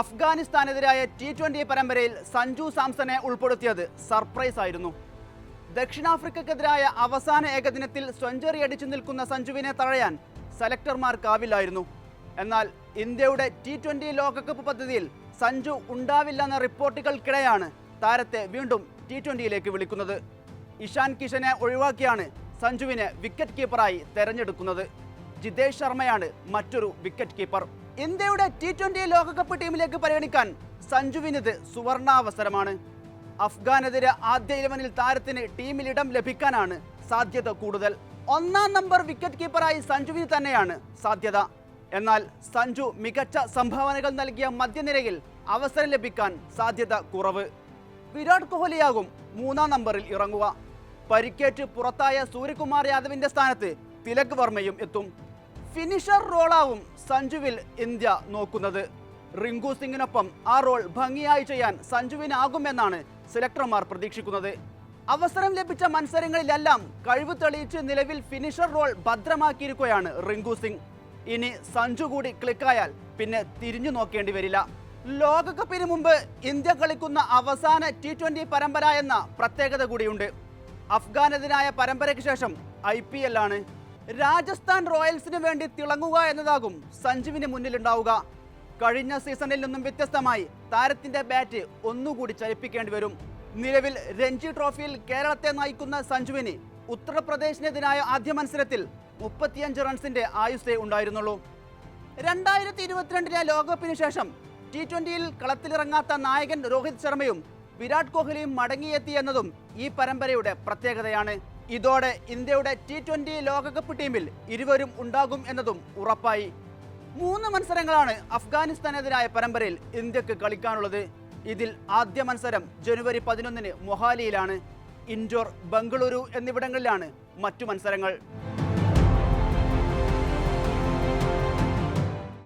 അഫ്ഗാനിസ്ഥാനെതിരായ T twenty പരമ്പരയിൽ സഞ്ജു സാംസനെ ഉൾപ്പെടുത്തിയത് surprise ആയിരുന്നു. ദക്ഷിണാഫ്രിക്കക്കെതിരായ അവസാന ഏകദിനത്തിൽ സെഞ്ചുറി അടിച്ചു നിൽക്കുന്ന സഞ്ജുവിനെ തഴയാൻ സെലക്ടർമാർക്കാവില്ലായിരുന്നു എന്നാൽ ഇന്ത്യയുടെ ടി ട്വന്റി ലോകകപ്പ് പദ്ധതിയിൽ സഞ്ജു ഉണ്ടാവില്ലെന്ന റിപ്പോർട്ടുകൾക്കിടെയാണ് താരത്തെ വീണ്ടും ടി ട്വന്റിയിലേക്ക് വിളിക്കുന്നത്. ഇഷാൻ കിഷനെ ഒഴിവാക്കിയാണ് സഞ്ജുവിനെ വിക്കറ്റ് കീപ്പറായി തെരഞ്ഞെടുക്കുന്നത്. ജിതേഷ് ശർമ്മയാണ് മറ്റൊരു വിക്കറ്റ് കീപ്പർ. ഇന്ത്യയുടെ ടി ട്വന്റി ലോകകപ്പ് ടീമിലേക്ക് പരിഗണിക്കാൻ സഞ്ജുവിനിത് സുവർണാവസരമാണ്. അഫ്ഗാനെതിരെ ആദ്യ ഇലവനിൽ താരത്തിന് ടീമിൽ ഇടം ലഭിക്കാനാണ് സാധ്യത കൂടുതൽ. ഒന്നാം നമ്പർ വിക്കറ്റ് കീപ്പറായി സഞ്ജുവിന് തന്നെയാണ് സാധ്യത. എന്നാൽ സഞ്ജു മികച്ച സംഭാവനകൾ നൽകിയ മധ്യനിരയിൽ അവസരം ലഭിക്കാൻ സാധ്യത കുറവ്. വിരാട് കോഹ്ലിയാകും മൂന്നാം നമ്പറിൽ ഇറങ്ങുക. പരിക്കേറ്റ് പുറത്തായ സൂര്യകുമാർ യാദവിന്റെ സ്ഥാനത്ത് തിലക് വർമ്മയും എത്തും. ഫിനിഷർ റോളാവും സഞ്ജുവിൽ ഇന്ത്യ നോക്കുന്നത്. റിങ്കു സിംഗിനൊപ്പം ആ റോൾ ഭംഗിയായി ചെയ്യാൻ സഞ്ജുവിനാകുമെന്നാണ് സെലക്ടർമാർ പ്രതീക്ഷിക്കുന്നത്. അവസരം ലഭിച്ച മത്സരങ്ങളിലെല്ലാം കഴിവ് തെളിയിച്ച് നിലവിൽ ഫിനിഷർ റോൾ ഭദ്രമാക്കിയിരിക്കുകയാണ് റിങ്കു സിംഗ്. ഇനി സഞ്ജു കൂടി ക്ലിക്കായാൽ പിന്നെ തിരിഞ്ഞു നോക്കേണ്ടി വരില്ല. ലോകകപ്പിന് മുമ്പ് ഇന്ത്യ കളിക്കുന്ന അവസാന ടി ട്വന്റി പരമ്പര എന്ന പ്രത്യേകത കൂടിയുണ്ട്. അഫ്ഗാനെതിരായ പരമ്പരയ്ക്ക് ശേഷം ഐ പി എൽ ആണ് രാജസ്ഥാൻ റോയൽസിന് വേണ്ടി തിളങ്ങുക എന്നതാകും സഞ്ജുവിന് മുന്നിലുണ്ടാവുക. കഴിഞ്ഞ സീസണിൽ നിന്നും വ്യത്യസ്തമായി താരത്തിന്റെ ബാറ്റ് ഒന്നുകൂടി ചലിപ്പിക്കേണ്ടി വരും. നിലവിൽ രഞ്ജി ട്രോഫിയിൽ കേരളത്തെ നയിക്കുന്ന സഞ്ജുവിന് ഉത്തർപ്രദേശിനെതിരായ ആദ്യ മത്സരത്തിൽ മുപ്പത്തിയഞ്ച് റൺസിന്റെ ആയുസ്സേ ഉണ്ടായിരുന്നുള്ളൂ. രണ്ടായിരത്തി ഇരുപത്തിരണ്ടിലെ ലോകകപ്പിന് ശേഷം ടി ട്വന്റിയിൽ കളത്തിലിറങ്ങാത്ത നായകൻ രോഹിത് ശർമ്മയും വിരാട് കോഹ്ലിയും മടങ്ങിയെത്തി എന്നതും ഈ പരമ്പരയുടെ പ്രത്യേകതയാണ്. ഇതോടെ ഇന്ത്യയുടെ ടി ട്വന്റി ലോകകപ്പ് ടീമിൽ ഇരുവരും ഉണ്ടാകും എന്നതും ഉറപ്പായി. മൂന്ന് മത്സരങ്ങളാണ് അഫ്ഗാനിസ്ഥാനെതിരായ പരമ്പരയിൽ ഇന്ത്യയ്ക്ക് കളിക്കാനുള്ളത്. ഇതിൽ ആദ്യ മത്സരം ജനുവരി പതിനൊന്നിന് മൊഹാലിയിലാണ്. ഇൻഡോർ ബംഗളൂരു എന്നിവിടങ്ങളിലാണ് മറ്റു മത്സരങ്ങൾ.